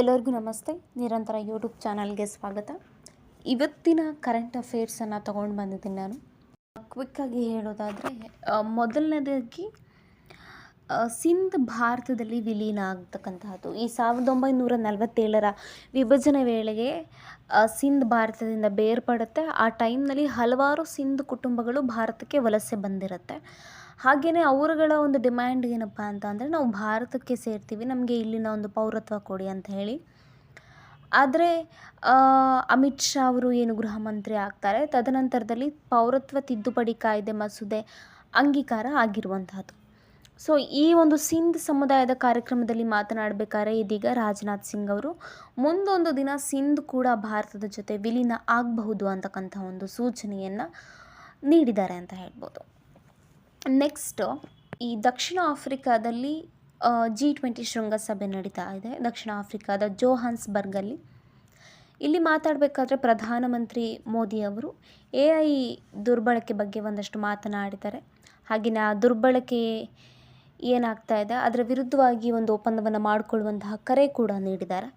ಎಲ್ಲರಿಗೂ ನಮಸ್ತೆ. ನಿರಂತರ ಯೂಟ್ಯೂಬ್ ಚಾನಲ್ಗೆ ಸ್ವಾಗತ. ಇವತ್ತಿನ ಕರೆಂಟ್ ಅಫೇರ್ಸನ್ನು ತೊಗೊಂಡು ಬಂದಿದ್ದೀನಿ ನಾನು. ಕ್ವಿಕ್ಕಾಗಿ ಹೇಳೋದಾದರೆ ಮೊದಲನೇದಾಗಿ ಸಿಂಧ್ ಭಾರತದಲ್ಲಿ ವಿಲೀನ ಆಗ್ತಕ್ಕಂತಹದ್ದು. ಈ ಸಾವಿರದ ಒಂಬೈನೂರ ನಲವತ್ತೇಳರ ವಿಭಜನೆ ವೇಳೆಗೆ ಸಿಂಧ್ ಭಾರತದಿಂದ ಬೇರ್ಪಡುತ್ತೆ. ಆ ಟೈಮ್ನಲ್ಲಿ ಹಲವಾರು ಸಿಂಧ್ ಕುಟುಂಬಗಳು ಭಾರತಕ್ಕೆ ವಲಸೆ ಬಂದಿರುತ್ತೆ. ಹಾಗೆಯೇ ಅವರುಗಳ ಒಂದು ಡಿಮ್ಯಾಂಡ್ ಏನಪ್ಪ ಅಂತ ಅಂದರೆ, ನಾವು ಭಾರತಕ್ಕೆ ಸೇರ್ತೀವಿ, ನಮಗೆ ಇಲ್ಲಿನ ಒಂದು ಪೌರತ್ವ ಕೊಡಿ ಅಂತ ಹೇಳಿ. ಆದರೆ ಅಮಿತ್ ಶಾ ಅವರು ಏನು ಗೃಹ ಮಂತ್ರಿ ಆಗ್ತಾರೆ, ತದನಂತರದಲ್ಲಿ ಪೌರತ್ವ ತಿದ್ದುಪಡಿ ಕಾಯ್ದೆ ಮಸೂದೆ ಅಂಗೀಕಾರ ಆಗಿರುವಂತಹದ್ದು. ಸೊ ಈ ಒಂದು ಸಿಂಧ್ ಸಮುದಾಯದ ಕಾರ್ಯಕ್ರಮದಲ್ಲಿ ಮಾತನಾಡಬೇಕಾದ್ರೆ ಇದೀಗ ರಾಜನಾಥ್ ಸಿಂಗ್ ಅವರು. ಮುಂದೊಂದು ದಿನ ಸಿಂಧ್ ಕೂಡ ಭಾರತದ ಜೊತೆ ವಿಲೀನ ಆಗಬಹುದು ಅಂತಕ್ಕಂಥ ಒಂದು ಸೂಚನೆಯನ್ನು ನೀಡಿದ್ದಾರೆ ಅಂತ ಹೇಳ್ಬೋದು. ನೆಕ್ಸ್ಟ್ ಈ ದಕ್ಷಿಣ ಆಫ್ರಿಕಾದಲ್ಲಿ ಜಿ ಟ್ವೆಂಟಿ ಶೃಂಗಸಭೆ ನಡೀತಾ ಇದೆ. ದಕ್ಷಿಣ ಆಫ್ರಿಕಾದ ಜೋಹಾನ್ಸ್ಬರ್ಗಲ್ಲಿ. ಇಲ್ಲಿ ಮಾತಾಡಬೇಕಾದ್ರೆ ಪ್ರಧಾನಮಂತ್ರಿ ಮೋದಿ ಅವರು ಎ ಐ ದುರ್ಬಳಕೆ ಬಗ್ಗೆ ಒಂದಷ್ಟು ಮಾತನಾಡಿದ್ದಾರೆ. ಹಾಗೆಯೇ ಆ ದುರ್ಬಳಕೆ ಏನಾಗ್ತಾ ಇದೆ? ಅದರ ವಿರುದ್ಧವಾಗಿ ಒಂದು ಒಪ್ಪಂದವನ್ನು ಮಾಡಿಕೊಳ್ಳುವಂತಹ ಕರೆ ಕೂಡ ನೀಡಿದ್ದಾರೆ.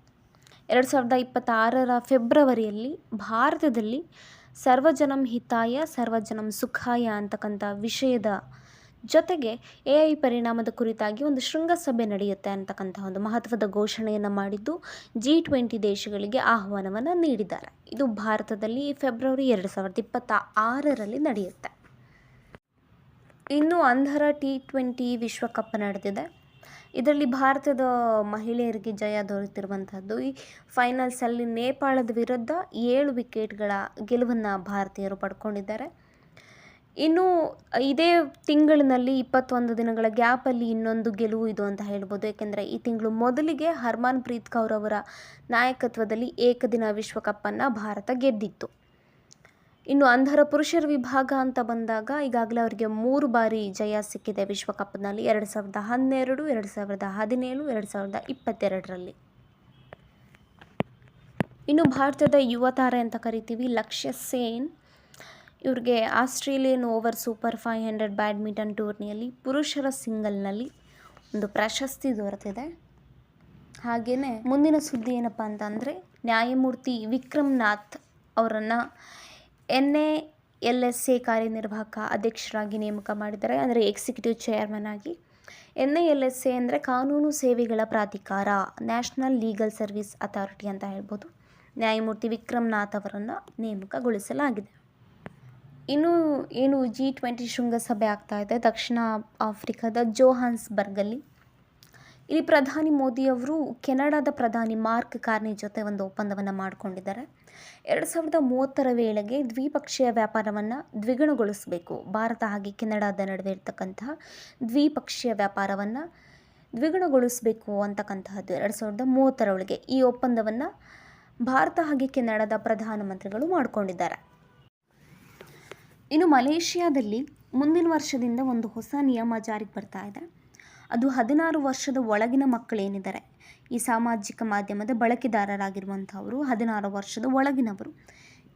ಎರಡು ಸಾವಿರದ ಇಪ್ಪತ್ತಾರರ ಫೆಬ್ರವರಿಯಲ್ಲಿ ಭಾರತದಲ್ಲಿ ಸರ್ವಜನಂ ಹಿತಾಯ, ಸರ್ವಜನಂ ಸುಖಾಯ ಅಂತಕ್ಕಂಥ ವಿಷಯದ ಜೊತೆಗೆ ಎ ಐ ಪರಿಣಾಮದ ಕುರಿತಾಗಿ ಒಂದು ಶೃಂಗಸಭೆ ನಡೆಯುತ್ತೆ ಅಂತಕ್ಕಂಥ ಒಂದು ಮಹತ್ವದ ಘೋಷಣೆಯನ್ನು ಮಾಡಿದ್ದು ಜಿ ಟ್ವೆಂಟಿ ದೇಶಗಳಿಗೆ ಆಹ್ವಾನವನ್ನು ನೀಡಿದ್ದಾರೆ. ಇದು ಭಾರತದಲ್ಲಿ ಫೆಬ್ರವರಿ ಎರಡು ಸಾವಿರದ ಇಪ್ಪತ್ತ ಆರರಲ್ಲಿ ನಡೆಯುತ್ತೆ. ಇನ್ನು ಅಂಧರ ಟಿ ಟ್ವೆಂಟಿ ವಿಶ್ವಕಪ್ ನಡೆದಿದೆ. ಇದರಲ್ಲಿ ಭಾರತದ ಮಹಿಳೆಯರಿಗೆ ಜಯ ದೊರೆತಿರುವಂಥದ್ದು ಈ ಫೈನಲ್ಸಲ್ಲಿ ನೇಪಾಳದ ವಿರುದ್ಧ ಏಳು ವಿಕೆಟ್ಗಳ ಗೆಲುವನ್ನು ಭಾರತೀಯರು ಪಡ್ಕೊಂಡಿದ್ದಾರೆ. ಇನ್ನು ಇದೇ ತಿಂಗಳಿನಲ್ಲಿ ಇಪ್ಪತ್ತೊಂದು ದಿನಗಳ ಗ್ಯಾಪಲ್ಲಿ ಇನ್ನೊಂದು ಗೆಲುವು ಇದು ಅಂತ ಹೇಳ್ಬೋದು. ಏಕೆಂದರೆ ಈ ತಿಂಗಳು ಮೊದಲಿಗೆ ಹರ್ಮನ್ ಪ್ರೀತ್ ಕೌರ್ ಅವರ ನಾಯಕತ್ವದಲ್ಲಿ ಏಕದಿನ ವಿಶ್ವಕಪ್ಪನ್ನು ಭಾರತ ಗೆದ್ದಿತ್ತು. ಇನ್ನು ಅಂಧರ ಪುರುಷರ ವಿಭಾಗ ಅಂತ ಬಂದಾಗ ಈಗಾಗಲೇ ಅವರಿಗೆ ಮೂರು ಬಾರಿ ಜಯ ಸಿಕ್ಕಿದೆ ವಿಶ್ವಕಪ್ನಲ್ಲಿ, ಎರಡು ಸಾವಿರದ ಹನ್ನೆರಡು, ಎರಡು ಸಾವಿರದ ಹದಿನೇಳು, ಎರಡು ಸಾವಿರದ ಇಪ್ಪತ್ತೆರಡರಲ್ಲಿ. ಇನ್ನು ಭಾರತದ ಯುವ ತಾರೆ ಅಂತ ಕರಿತೀವಿ ಲಕ್ಷ್ಯ ಸೇನ್. ಇವ್ರಿಗೆ ಆಸ್ಟ್ರೇಲಿಯನ್ ಓವರ್ ಸೂಪರ್ ಫೈವ್ ಹಂಡ್ರೆಡ್ ಬ್ಯಾಡ್ಮಿಂಟನ್ ಟೂರ್ನಿಯಲ್ಲಿ ಪುರುಷರ ಸಿಂಗಲ್ನಲ್ಲಿ ಒಂದು ಪ್ರಶಸ್ತಿ ದೊರೆತಿದೆ. ಹಾಗೆಯೇ ಮುಂದಿನ ಸುದ್ದಿ ಏನಪ್ಪ ಅಂತಂದರೆ ನ್ಯಾಯಮೂರ್ತಿ ವಿಕ್ರಮ್ ನಾಥ್ ಅವರನ್ನು N A L S A ಕಾರ್ಯನಿರ್ವಾಹಕ ಅಧ್ಯಕ್ಷರಾಗಿ ನೇಮಕ ಮಾಡಿದ್ದಾರೆ, ಅಂದರೆ ಎಕ್ಸಿಕ್ಯೂಟಿವ್ ಚೇರ್ಮನ್ ಆಗಿ. N A L S A ಅಂದರೆ ಕಾನೂನು ಸೇವೆಗಳ ಪ್ರಾಧಿಕಾರ, ನ್ಯಾಷನಲ್ ಲೀಗಲ್ ಸರ್ವಿಸ್ ಅಥಾರಿಟಿ ಅಂತ ಹೇಳ್ಬೋದು. ನ್ಯಾಯಮೂರ್ತಿ ವಿಕ್ರಮ್ ನಾಥ್ ಅವರನ್ನು ನೇಮಕಗೊಳಿಸಲಾಗಿದೆ. ಇನ್ನು ಏನು ಜಿ ಟ್ವೆಂಟಿ ಶೃಂಗಸಭೆ ಆಗ್ತಾ ಇದೆ, ದಕ್ಷಿಣ ಆಫ್ರಿಕಾದ ಜೋಹಾನ್ಸ್ಬರ್ಗಲ್ಲಿ. ಇಲ್ಲಿ ಪ್ರಧಾನಿ ಮೋದಿಯವರು ಕೆನಡಾದ ಪ್ರಧಾನಿ ಮಾರ್ಕ್ ಕಾರ್ನಿ ಜೊತೆ ಒಂದು ಒಪ್ಪಂದವನ್ನು ಮಾಡಿಕೊಂಡಿದ್ದಾರೆ. ಎರಡು ಸಾವಿರದ ಮೂವತ್ತರ ವೇಳೆಗೆ ದ್ವಿಪಕ್ಷೀಯ ವ್ಯಾಪಾರವನ್ನು ದ್ವಿಗುಣಗೊಳಿಸಬೇಕು. ಭಾರತ ಹಾಗೆ ಕೆನಡಾದ ನಡುವೆ ಇರತಕ್ಕಂತಹ ದ್ವಿಪಕ್ಷೀಯ ವ್ಯಾಪಾರವನ್ನು ದ್ವಿಗುಣಗೊಳಿಸಬೇಕು ಅಂತಕ್ಕಂತಹದ್ದು ಎರಡು ಸಾವಿರದ ಮೂವತ್ತರ ಒಳಗೆ ಈ ಒಪ್ಪಂದವನ್ನು ಭಾರತ ಹಾಗೆ ಕೆನಡಾದ ಪ್ರಧಾನಮಂತ್ರಿಗಳು ಮಾಡಿಕೊಂಡಿದ್ದಾರೆ. ಇನ್ನು ಮಲೇಷಿಯಾದಲ್ಲಿ ಮುಂದಿನ ವರ್ಷದಿಂದ ಒಂದು ಹೊಸ ನಿಯಮ ಜಾರಿಗೆ ಬರ್ತಾ ಇದೆ. ಅದು ಹದಿನಾರು ವರ್ಷದ ಒಳಗಿನ ಮಕ್ಕಳೇನಿದ್ದಾರೆ. ಈ ಸಾಮಾಜಿಕ ಮಾಧ್ಯಮದ ಬಳಕೆದಾರರಾಗಿರುವಂಥವರು ಹದಿನಾರು ವರ್ಷದ ಒಳಗಿನವರು.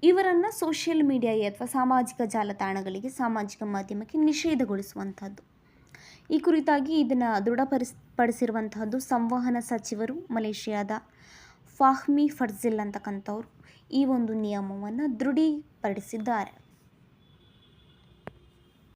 ಇವರನ್ನು ಸೋಷಿಯಲ್ ಮೀಡಿಯಾ ಅಥವಾ ಸಾಮಾಜಿಕ ಜಾಲತಾಣಗಳಿಗೆ ಸಾಮಾಜಿಕ ಮಾಧ್ಯಮಕ್ಕೆ ನಿಷೇಧಗೊಳಿಸುವಂಥದ್ದು. ಈ ಕುರಿತಾಗಿ ಇದನ್ನು ದೃಢಪಡಿಸ್ ಸಂವಹನ ಸಚಿವರು ಮಲೇಷಿಯಾದ ಫಾಹ್ಮಿ ಫರ್ಜಿಲ್ ಅಂತಕ್ಕಂಥವ್ರು ಈ ಒಂದು ನಿಯಮವನ್ನು ದೃಢೀಪಡಿಸಿದ್ದಾರೆ